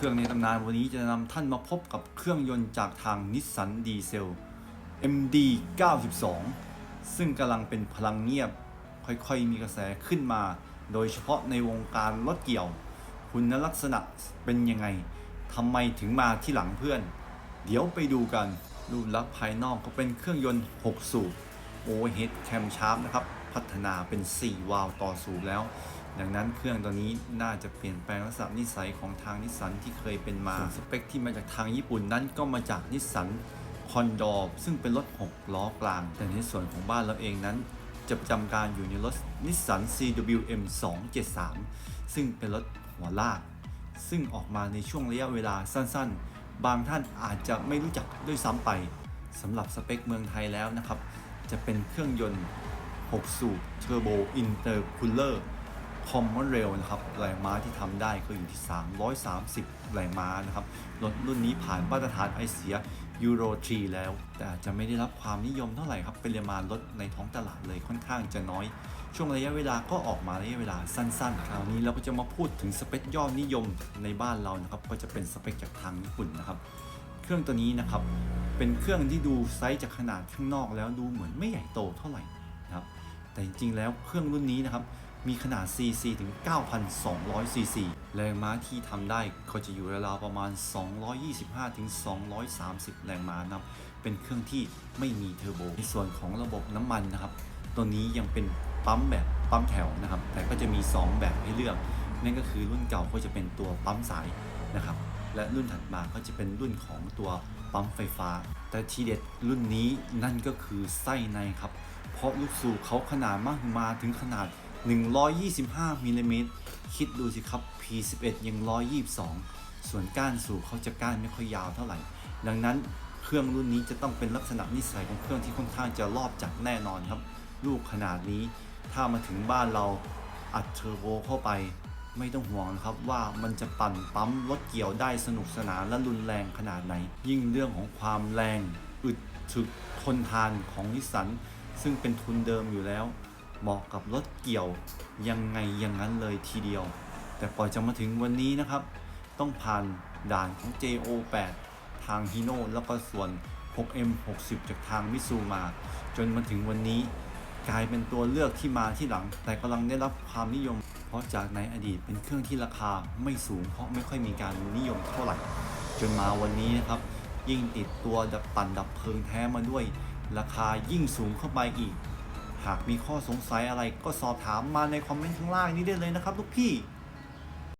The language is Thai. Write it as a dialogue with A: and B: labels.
A: เครื่องในตำนานวันนี้จะนำท่านมาพบกับเครื่องยนต์จากทางนิสสันดีเซล MD 92 ซึ่งกำลังเป็นพลังเงียบ ค่อยๆมีกระแสขึ้นมา โดยเฉพาะในวงการรถเกี่ยว คุณลักษณะเป็นยังไงทำไมถึงมาที่หลังเพื่อน เดี๋ยวไปดูกัน รูปลักษณ์ภายนอกก็เป็นเครื่องยนต์ 6 สูบ Overhead Cam Sharp นะครับ พัฒนาเป็น 4 วาล์วต่อสูบแล้ว ดังนั้นเครื่องตัวนี้น่าจะเปลี่ยนแปลงลักษณะนิสัยของทางนิสสันที่เคยเป็นมาส่วนสเปคที่มาจากทางญี่ปุ่นนั้นก็มาจากนิสสันคอนดอร์ซึ่งเป็นรถ 6 ล้อกลาง แต่ในส่วนของบ้านเราเองนั้น จะประจำการอยู่ในรถนิสสัน CWM 273 ซึ่งเป็นรถหัวลาก ซึ่งออกมาในช่วงระยะเวลาสั้นๆ บางท่านอาจจะไม่รู้จักด้วยซ้ำไปสำหรับสเปคเมืองไทยแล้วนะครับ จะเป็นเครื่องยนต์ 6 สูบเทอร์โบอินเตอร์คูลเลอร์ คอมมอนเรลนะครับแรงม้าที่ทำได้ก็อยู่ที่ 330 แรงม้านะครับรถรุ่นนี้ผ่านมาตรฐานไอเสียยูโร3แล้ว แต่จจะไม่ได้รับความนิยมเท่าไหร่ครับเป็นปริมาณรถในท้องตลาดเลยค่อนข้างจะน้อย ช่วงระยะเวลาก็ออกมาระยะเวลาสั้นๆ คราวนี้เราก็จะมาพูดถึงสเปคยอดนิยมในบ้านเรานะครับก็จะเป็นสเปคจากทางญี่ปุ่นนะครับ เครื่องตัวนี้นะครับเป็นเครื่องที่ดูไซส์จากขนาดข้างนอกแล้วดูเหมือนไม่ใหญ่โตเท่าไหร่นะครับแต่จริงๆแล้วเครื่องรุ่นนี้นะครับ มีขนาด CC ถึง 9,200 CC แรงม้าที่ทำได้ก็จะอยู่ราวๆประมาณ 225 ถึง 230 แรงม้านะครับ เป็นเครื่องที่ไม่มีเทอร์โบ ในส่วนของระบบน้ำมันนะครับ ตัวนี้ยังเป็นปั๊มแบบปั๊มแถวนะครับ แต่ก็จะมี 2 แบบให้เลือก นั่นก็คือรุ่นเก่าก็จะเป็นตัวปั๊มสายนะครับ และรุ่นถัดมาก็จะเป็นรุ่นของตัวปั๊มไฟฟ้า แต่ทีเด็ดรุ่นนี้นั่นก็คือไส้ในครับ เพราะลูกสูบเขาขนาดมากมาถึงขนาด 125มิลลิเมตรคิดดูสิครับ P11 ยัง 122 ส่วนก้านสูบเขาจะก้านไม่ค่อยยาวเท่าไหร่ ดังนั้นเครื่องรุ่นนี้จะต้องเป็นลักษณะนิสัยของเครื่องที่ค่อนข้างจะรอบจัดแน่นอนครับ ลูกขนาดนี้ถ้ามาถึงบ้านเราอัดเทอร์โบเข้าไป ไม่ต้องห่วงนะครับว่ามันจะปั่นปั๊มรถเกี่ยวได้สนุกสนานและรุนแรงขนาดไหน ยิ่งเรื่องของความแรง อึดถึกทนทานของนิสสันซึ่งเป็นทุนเดิมอยู่แล้ว เหมาะกับรถเกี่ยวยังไงอย่างนั้นเลยทีเดียว แต่ปล่อยจะมาถึงวันนี้นะครับ ต้องผ่านด่านของ JO8 ทางฮิโน่แล้วก็ส่วน 6M60 จากทางมิซูมา จนมาถึงวันนี้กลายเป็นตัวเลือกที่มาที่หลัง แต่กำลังได้รับความนิยม เพราะจากในอดีตเป็นเครื่องที่ราคาไม่สูง เพราะไม่ค่อยมีการนิยมเท่าไหร่ จนมาวันนี้นะครับ ยิ่งติดตัวดับปั่นดับเพลิงแท้มาด้วย ราคายิ่งสูงเข้าไปอีก หากมีข้อสงสัยอะไรก็สอบถามมาในคอมเมนต์ข้างล่างนี้ได้เลยนะครับลูกพี่